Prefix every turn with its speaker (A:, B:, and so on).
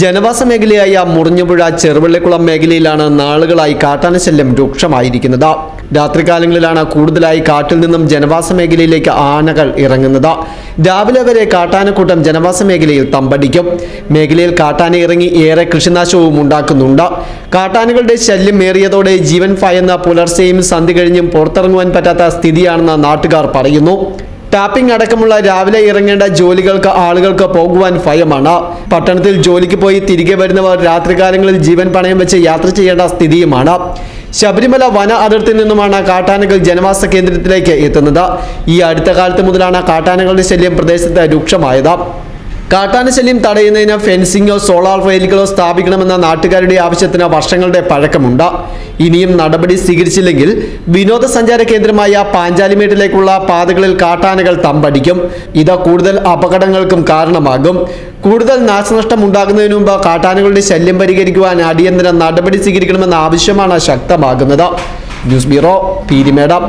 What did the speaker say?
A: ജനവാസ മേഖലയായ മുറിഞ്ഞുപുഴ ചെറുവള്ളിക്കുളം മേഖലയിലാണ് നാളുകളായി കാട്ടാന ശല്യം രൂക്ഷമായിരിക്കുന്നത്. രാത്രികാലങ്ങളിലാണ് കൂടുതലായി കാട്ടിൽ നിന്നും ജനവാസ മേഖലയിലേക്ക് ആനകൾ ഇറങ്ങുന്നത്. രാവിലെ വരെ കാട്ടാനക്കൂട്ടം ജനവാസ മേഖലയിൽ തമ്പടിക്കും. മേഖലയിൽ കാട്ടാന ഇറങ്ങി ഏറെ കൃഷിനാശവും ഉണ്ടാക്കുന്നുണ്ട്. കാട്ടാനകളുടെ ശല്യം ഏറിയതോടെ ജീവൻ ഭയന്ന പുലർച്ചെയും സന്ധി കഴിഞ്ഞും പുറത്തിറങ്ങുവാൻ പറ്റാത്ത സ്ഥിതിയാണെന്ന് നാട്ടുകാർ പറയുന്നു. ടാപ്പിംഗ് അടക്കമുള്ള രാവിലെ ഇറങ്ങേണ്ട ജോലികൾക്ക് ആളുകൾക്ക് പോകുവാൻ ഭയമാണ്. പട്ടണത്തിൽ ജോലിക്ക് പോയി തിരികെ വരുന്നവർ രാത്രികാലങ്ങളിൽ ജീവൻ പണയം വെച്ച് യാത്ര ചെയ്യേണ്ട സ്ഥിതിയുമാണ്. ശബരിമല വന അതിർത്തിയിൽ നിന്നുമാണ് കാട്ടാനകൾ ജനവാസ കേന്ദ്രത്തിലേക്ക് എത്തുന്നത്. ഈ അടുത്ത കാലത്ത് മുതലാണ് കാട്ടാനകളുടെ ശല്യം പ്രദേശത്ത് രൂക്ഷമായത്. കാട്ടാന ശല്യം തടയുന്നതിന് ഫെൻസിങ്ങോ സോളാർ റെയിലുകളോ സ്ഥാപിക്കണമെന്ന നാട്ടുകാരുടെ ആവശ്യത്തിന് വർഷങ്ങളുടെ പഴക്കമുണ്ട്. ഇനിയും നടപടി സ്വീകരിച്ചില്ലെങ്കിൽ വിനോദസഞ്ചാര കേന്ദ്രമായ പാഞ്ചാലിമേട്ടിലേക്കുള്ള പാതകളിൽ കാട്ടാനകൾ തമ്പടിക്കും. ഇത് കൂടുതൽ അപകടങ്ങൾക്കും കാരണമാകും. കൂടുതൽ നാശനഷ്ടം ഉണ്ടാകുന്നതിന് മുമ്പ് കാട്ടാനകളുടെ ശല്യം പരിഹരിക്കുവാൻ അടിയന്തര നടപടി സ്വീകരിക്കണമെന്ന ആവശ്യമാണ് ശക്തമാകുന്നത്. News bureau പീരിമേഡം